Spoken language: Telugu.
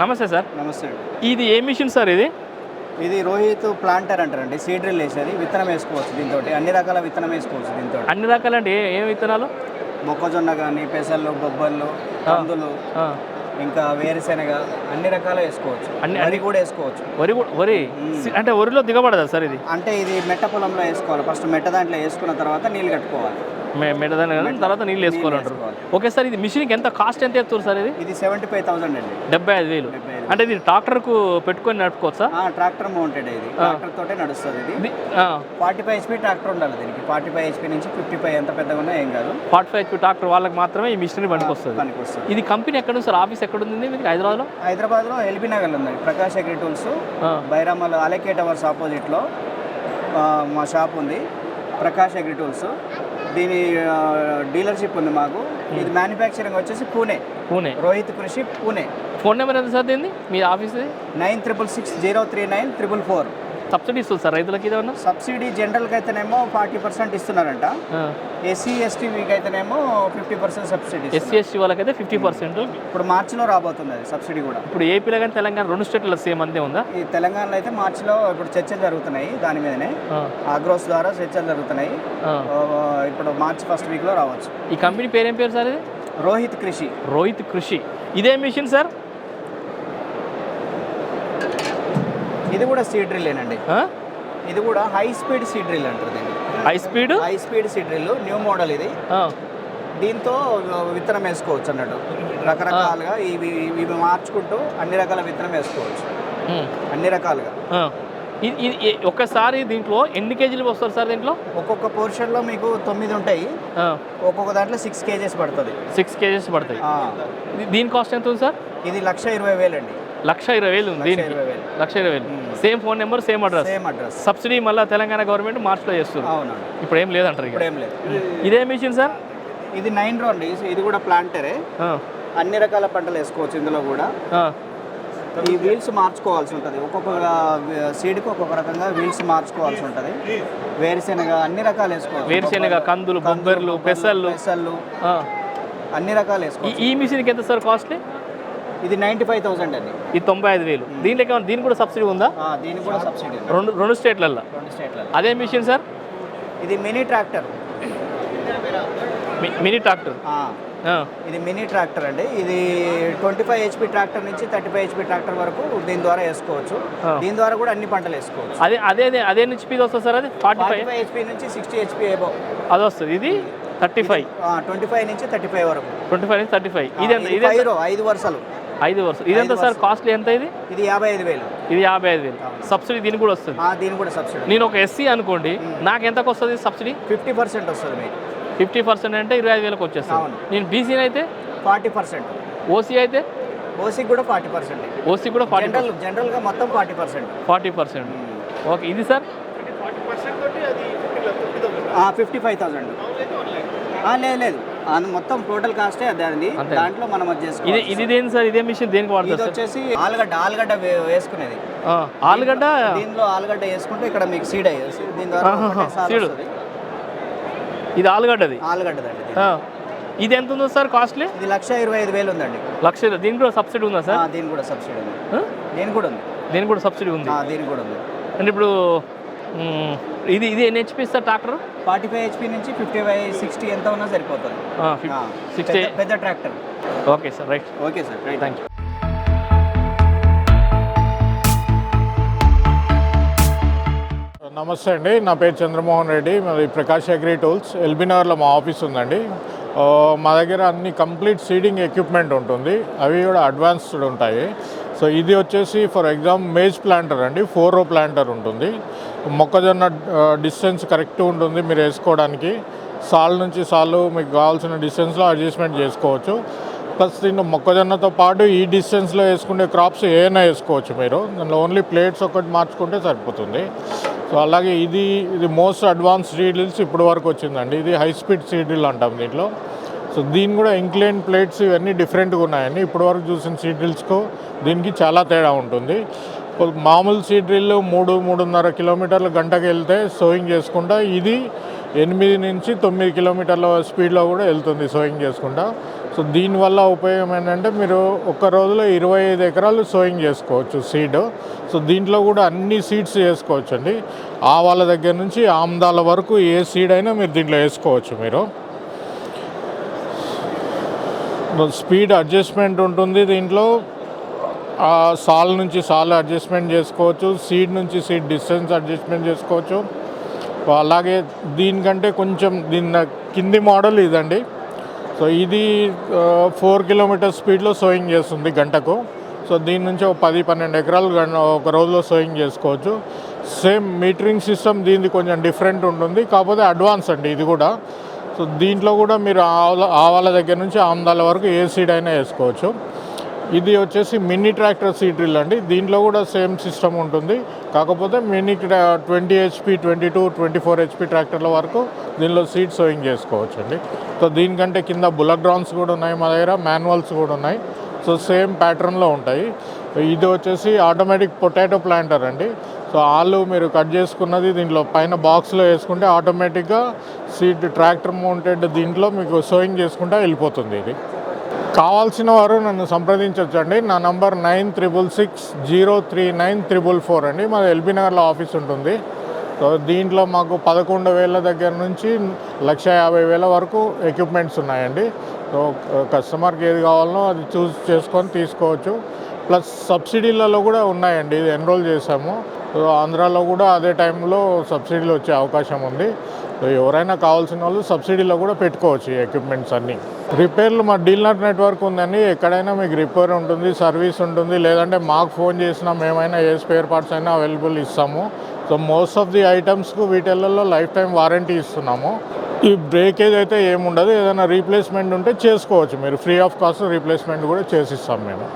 నమస్తే సార్. నమస్తే అండి. ఇది ఏ మిషన్ సార్ ఇది? ఇది రోహిత్ ప్లాంటర్ అంటారండి సీడ్ డ్రిల్ వేసేది విత్తనం వేసుకోవచ్చు దీంతో అన్ని రకాల విత్తనం వేసుకోవచ్చు దీంతో అన్ని రకాలంటే ఏ ఏ విత్తనాలు? మొక్కజొన్న కానీ పెసళ్ళు బొబ్బర్లు కందులు. ఇంకా వేరుశెనగ అన్ని రకాలు వేసుకోవచ్చు. అన్ని- వరి కూడా వేసుకోవచ్చు. వరి కూడా- వరి? అంటే వరిలో దిగబడదా సార్ ఇది? అంటే ఇది మెట్ట పొలంలో వేసుకోవాలి. ఫస్ట్ మెట్ట దాంట్లో వేసుకున్న తర్వాత నీళ్ళు కట్టుకోవాలి. మెడదాని కదా? తర్వాత నీళ్ళు వేసుకోవాలంటారు వేసుకోవాలి. ఓకే సార్ ఇది మిషన్కి ఎంత కాస్ట్ ఎంత ఎత్తురు సార్ ఇది? ఇది సెవెంటీ ఫైవ్ థౌసండ్ అండి. డెబ్బై ఐదు వేలు. అంటే ఇది ట్రాక్టర్కు పెట్టుకొని నడుపుకోవచ్చా? ఆ, ట్రాక్టర్ మౌంటెడ్ ఇది. ట్రాక్టర్ తోటే నడుస్తుంది ఇది. ఫార్టీ ఫైవ్ హెచ్పి ట్రాక్టర్ ఉండాలి దీనికి. ఫార్టీ ఫైవ్ హెచ్పి నుంచి ఫిఫ్టీ ఫైవ్ ఎంత పెద్దగా ఉన్నా ఏం కాదు. ఫార్టీ ఫైవ్ హెచ్పి ట్రాక్టర్ వాళ్ళకి మాత్రమే ఈ మిషనరీ పనికి వస్తుంది పనికి వస్తుంది ఇది కంపెనీ ఎక్కడ ఉంది సార్? ఆఫీస్ ఎక్కడ ఉంది మీకు హైదరాబాద్లో? హైదరాబాద్లో ఎల్బీ నగర్లో ఉంది. Prakash agri tools. బైరామల్ అలకే టవర్స్ ఆపోజిట్లో మా షాప్ ఉంది. ప్రకాష్ అగ్రి టూల్స్ దీని డీలర్షిప్ ఉంది మాకు. ఇది మ్యానుఫ్యాక్చరింగ్ వచ్చేసి పూణే. పూణే. రోహిత్ కృషి పూణే. ఫోన్ నెంబర్ ఎంత సార్ దీన్ని మీ office nine triple six zero three nine triple four. Subsidy ఇస్తుంది సార్ రైతులకి ఇదేమన్నా సబ్సిడీ జనరల్కి అయితేనేమో ఫార్టీ పర్సెంట్ ఇస్తున్నారంట. ఎస్సీ ఎస్టీవీకి అయితేనేమో fifty percent subsidy SC ST వాళ్ళకైతే ఫిఫ్టీ పర్సెంట్. ఇప్పుడు మార్చిలో రాబోతుంది అది సబ్సిడీ కూడా. ఇప్పుడు ఏపీలో కానీ తెలంగాణ రెండు స్టేట్లలో సేమ్ అంతే ఉందా? ఈ తెలంగాణలో అయితే మార్చిలో ఇప్పుడు చర్చలు జరుగుతున్నాయి దాని మీదనే. ఆ, ఆగ్రోస్ ద్వారా చర్చలు జరుగుతున్నాయి. ఇప్పుడు మార్చ్ ఫస్ట్ వీక్లో రావచ్చు. ఈ కంపెనీ పేరు ఏం పేరు సార్ ఇది? రోహిత్ కృషి. రోహిత్ కృషి. ఇదే మిషన్ సార్? ఇది కూడా సీడ్ డ్రిల్లేనండి? ఇది కూడా హై స్పీడ్ సీడ్ డ్రిల్ అంటారు దీన్ని. High speed high speed seed drill new model ఇది. దీంతో విత్తనం వేసుకోవచ్చు అన్నట్టు. రకరకాలుగా ఇవి ఇవి మార్చుకుంటూ అన్ని రకాల విత్తనం వేసుకోవచ్చు. అన్ని రకాలుగా. ఇది ఒక్కసారి దీంట్లో ఎన్ని కేజీలు వస్తారు సార్ దీంట్లో? ఒక్కొక్క పోర్షన్లో మీకు తొమ్మిది ఉంటాయి. ఒక్కొక్క దాంట్లో సిక్స్ కేజెస్ పడుతుంది. సిక్స్ కేజీస్ పడతాయి. ఇది- దీని కాస్ట్ ఎంత ఉంది సార్? ఇది లక్ష ఇరవై వేలండి. లక్ష ఇరవై వేలు ఉంది లక్ష దీనికి. ఇరవై వేలు. లక్ష ఇరవై వేలు. Same phone number same address same address. Subsidy మళ్ళీ తెలంగాణ గవర్నమెంట్ మార్చిలో చేస్తుంది. అవునండి ఇప్పుడు ఏం లేదంటారు ఇప్పుడు ఏం లేదు ఇదే మిషన్ సార్? ఇది నైన్ రో అండి. ఇది కూడా ప్లాంటరే. అన్ని రకాల పంటలు వేసుకోవచ్చు ఇందులో కూడా. ఈ వీల్స్ మార్చుకోవాల్సి ఉంటుంది. ఒక్కొక్క సీడ్కి ఒక్కొక్క రకంగా వీల్స్ మార్చుకోవాల్సి ఉంటుంది. వేరుశెనగ అన్ని రకాలు వేసుకోవచ్చు. వేరుశెనగ కందులు బొబ్బర్లు పెసళ్ళు పెసళ్ళు. అన్ని రకాలు ఈ వేసుకోవచ్చు ఈ మిషన్కి ఎంత సార్ కాస్ట్లీ? ఇది నైంటీ ఫైవ్ థౌసండ్ అండి. ఇది తొంభై ఐదు వేలు. దీంట్లో ఏమైనా దీనికి కూడా సబ్సిడీ ఉందా? దీనికి కూడా సబ్సిడీ. రెండు రెండు స్టేట్లలో రెండు స్టేట్లలో అదే మిషన్ సార్? ఇది మినీ ట్రాక్టర్. Mini tractor? ఇది మినీ ట్రాక్టర్ అండి. ఇది ట్వంటీ ఫైవ్ హెచ్పి ట్రాక్టర్ నుంచి థర్టీ ఫైవ్ హెచ్పి ట్రాక్టర్ వరకు దీని ద్వారా వేసుకోవచ్చు. దీని ద్వారా కూడా అన్ని పంటలు వేసుకోవచ్చు. అదే అదే అదే అదే నుంచి పీది వస్తుంది సార్ అది? ఫార్టీ ఫైవ్ హెచ్పి నుంచి సిక్స్టీ హెచ్పి ఏబో అది వస్తుంది ఇది? Thirty five? ట్వంటీ ఫైవ్ నుంచి థర్టీ ఫైవ్ వరకు. ట్వంటీ ఫైవ్ నుంచి థర్టీ ఫైవ్. ఇది ఐదు వరుసలు. ఐదు వరుస ఇదెంత సార్? కాస్ట్లీ ఎంత ఇది? ఇది యాభై ఐదు వేలు. ఇది యాభై ఐదు వేలు. సబ్సిడీ దీనికి కూడా వస్తుంది. ఆ, దీని కూడా సబ్సిడీ నేను ఒక ఎస్సీ అనుకోండి నాకు ఎంతకు వస్తుంది సబ్సిడీ ఫిఫ్టీ పర్సెంట్ వస్తుంది మీకు. ఫిఫ్టీ పర్సెంట్ అంటే ఇరవై ఐదు వేలకు వచ్చేస్తుంది. అవును. నేను బీసీ అయితే? Forty percent. ఓసీ అయితే? ఓసీకి కూడా ఫార్టీ పర్సెంట్. ఓసీ కూడా ఫార్టీ జనరల్ జనరల్గా మొత్తం forty percent. Forty percent. Okay ఇది సార్? ఫిఫ్టీ ఫైవ్ థౌసండ్ లేదు లేదు. మొత్తం టోటల్ కాస్టే అదే అండి. దాంట్లో మనం ఇది ఇది దేని సార్? ఇదే మిషన్ దేనికి ఇది వాడతారు సార్? వచ్చేసి ఆలుగడ్డ ఆలుగడ్డ వేసుకునేది. ఆలుగడ్డ? దీనిలో ఆలుగడ్డ వేసుకుంటే ఇక్కడ మీకు సీడ్ అయ్యేది దీని ద్వారా. వస్తుంది. ఇది ఆలుగడ్డది? ఆలుగడ్డదండి ఇది. ఇది ఎంత ఉందో సార్ కాస్ట్లీ ఇది లక్ష ఇరవై ఐదు వేలు ఉందండి. లక్ష దీనికి కూడా సబ్సిడీ ఉందా సార్? దీని కూడా సబ్సిడీ ఉంది? దీని కూడా ఉంది. దీనికి కూడా సబ్సిడీ ఉంది. ఆ, దీనికి కూడా ఉంది. అంటే ఇప్పుడు ఇది ఇది ఎన్ని HP sir tractor? Forty five HP నుంచి ఫిఫ్టీ ఫైవ్ సిక్స్టీ ఎంత ఉన్నా సరిపోతుంది. ఆ, సిక్స్టీ పెద్ద- tractor. Okay sir right. Okay sir right. Thank you నమస్తే అండి నా పేరు చంద్రమోహన్ రెడ్డి మరి ప్రకాష్ అగ్రి టూల్స్. ఎల్బీ నగర్లో మా ఆఫీస్ ఉందండి. మా దగ్గర అన్ని కంప్లీట్ సీడింగ్ ఎక్విప్మెంట్ ఉంటుంది. అవి కూడా అడ్వాన్స్డ్ ఉంటాయి. సో ఇది వచ్చేసి ఫర్ ఎగ్జాంపుల్ మేజ్ ప్లాంటర్ అండి. ఫోర్ రో ప్లాంటర్ ఉంటుంది. మొక్కజొన్న డిస్టెన్స్ కరెక్ట్ ఉంటుంది మీరు వేసుకోవడానికి. సాల్ నుంచి సాలు మీకు కావాల్సిన డిస్టెన్స్లో అడ్జస్ట్మెంట్ చేసుకోవచ్చు. ప్లస్ దీంట్లో మొక్కజొన్నతో పాటు ఈ డిస్టెన్స్లో వేసుకునే క్రాప్స్ ఏమైనా వేసుకోవచ్చు మీరు. దానిలో ఓన్లీ ప్లేట్స్ ఒకటి మార్చుకుంటే సరిపోతుంది. సో అలాగే ఇది ఇది మోస్ట్ అడ్వాన్స్ సీడ్రిల్స్ ఇప్పటి వరకు వచ్చిందండి. ఇది హై స్పీడ్ సీడ్రిల్ అంటాం దీంట్లో. సో దీని కూడా ఇంక్లైన్ ప్లేట్స్ ఇవన్నీ డిఫరెంట్గా ఉన్నాయండి. ఇప్పటి వరకు చూసిన సీడ్రిల్స్కు దీనికి చాలా తేడా ఉంటుంది. మామూలు సీడ్ డ్రిల్ మూడు మూడున్నర కిలోమీటర్ల గంటకు వెళ్తే సోయింగ్ చేసుకుంటా ఇది ఎనిమిది నుంచి తొమ్మిది కిలోమీటర్ల స్పీడ్లో కూడా వెళ్తుంది సోయింగ్ చేసుకుంటా. సో దీనివల్ల ఉపయోగం ఏంటంటే మీరు ఒక్క రోజులో ఇరవై ఐదు ఎకరాలు సోయింగ్ చేసుకోవచ్చు సీడ్. సో దీంట్లో కూడా అన్ని సీడ్స్ వేసుకోవచ్చు అండి ఆవాల దగ్గర నుంచి ఆమ్దాల వరకు ఏ సీడ్ అయినా మీరు దీంట్లో వేసుకోవచ్చు మీరు. స్పీడ్ అడ్జస్ట్మెంట్ ఉంటుంది దీంట్లో. సాల్ నుంచి సాల్ అడ్జస్ట్మెంట్ చేసుకోవచ్చు సీడ్ నుంచి సీడ్ డిస్టెన్స్ అడ్జస్ట్మెంట్ చేసుకోవచ్చు. అలాగే దీనికంటే కొంచెం దీని కింది మోడల్ ఇదండి. సో ఇది ఫోర్ కిలోమీటర్ స్పీడ్లో సోయింగ్ చేస్తుంది గంటకు. సో దీని నుంచి ఒక పది పన్నెండు ఎకరాలు ఒక రోజులో సోయింగ్ చేసుకోవచ్చు. సేమ్ మీటరింగ్ సిస్టమ్ దీనిది కొంచెం డిఫరెంట్ ఉంటుంది. కాకపోతే అడ్వాన్స్ అండి ఇది కూడా. సో దీంట్లో కూడా మీరు ఆవాల ఆవాల దగ్గర నుంచి ఆమ్దాల వరకు ఏ సీడ్ అయినా వేసుకోవచ్చు. ఇది వచ్చేసి మినీ ట్రాక్టర్ సీడ్ డ్రిల్ అండి. దీంట్లో కూడా సేమ్ సిస్టమ్ ఉంటుంది. కాకపోతే mini twenty HP twenty two twenty four HP ట్రాక్టర్ల వరకు దీనిలో సీడ్ సోయింగ్ చేసుకోవచ్చు అండి సో దీనికంటే కింద బుల్లక్ డ్రాన్స్ కూడా ఉన్నాయి మా దగ్గర మాన్యువల్స్ కూడా ఉన్నాయి. సో సేమ్ ప్యాటర్న్లో ఉంటాయి. ఇది వచ్చేసి ఆటోమేటిక్ పొటాటో ప్లాంటర్ అండి. సో ఆలు మీరు కట్ చేసుకున్నది దీంట్లో పైన బాక్స్లో వేసుకుంటే ఆటోమేటిక్గా సీట్ ట్రాక్టర్ మౌంటెడ్ దీంట్లో మీకు సోయింగ్ చేసుకుంటే వెళ్ళిపోతుంది ఇది. కావాల్సిన వారు నన్ను సంప్రదించవచ్చండి నా number nine triple six zero three nine triple four అండి. మాది ఎల్బీ నగర్లో ఆఫీస్ ఉంటుంది. సో దీంట్లో మాకు పదకొండు వేల దగ్గర నుంచి లక్ష యాభై వేల వరకు ఎక్విప్మెంట్స్ ఉన్నాయండి. సో కస్టమర్కి ఏది కావాలనో అది చూస్ చేసుకొని తీసుకోవచ్చు. ప్లస్ సబ్సిడీలలో కూడా ఉన్నాయండి. ఇది ఎన్రోల్ చేసాము. ఆంధ్రాలో కూడా అదే టైంలో సబ్సిడీలు వచ్చే అవకాశం ఉంది. ఎవరైనా కావాల్సిన వాళ్ళు సబ్సిడీలో కూడా పెట్టుకోవచ్చు ఎక్విప్మెంట్స్ అన్నీ. రిపేర్లు మా డీలర్ నెట్వర్క్ ఉందండి. ఎక్కడైనా మీకు రిపేర్ ఉంటుంది సర్వీస్ ఉంటుంది లేదంటే మాకు ఫోన్ చేసినా మేమైనా ఏ స్పేర్ పార్ట్స్ అయినా అవైలబుల్ ఇస్తాము. సో మోస్ట్ ఆఫ్ ది ఐటమ్స్కు వీటిల్లో లైఫ్ టైం వారంటీ ఇస్తున్నాము. ఈ బ్రేకేజ్ అయితే ఏముండదు. ఏదైనా రీప్లేస్మెంట్ ఉంటే చేసుకోవచ్చు. మీరు ఫ్రీ ఆఫ్ కాస్ట్ రీప్లేస్మెంట్ కూడా చేసిస్తాం మేము.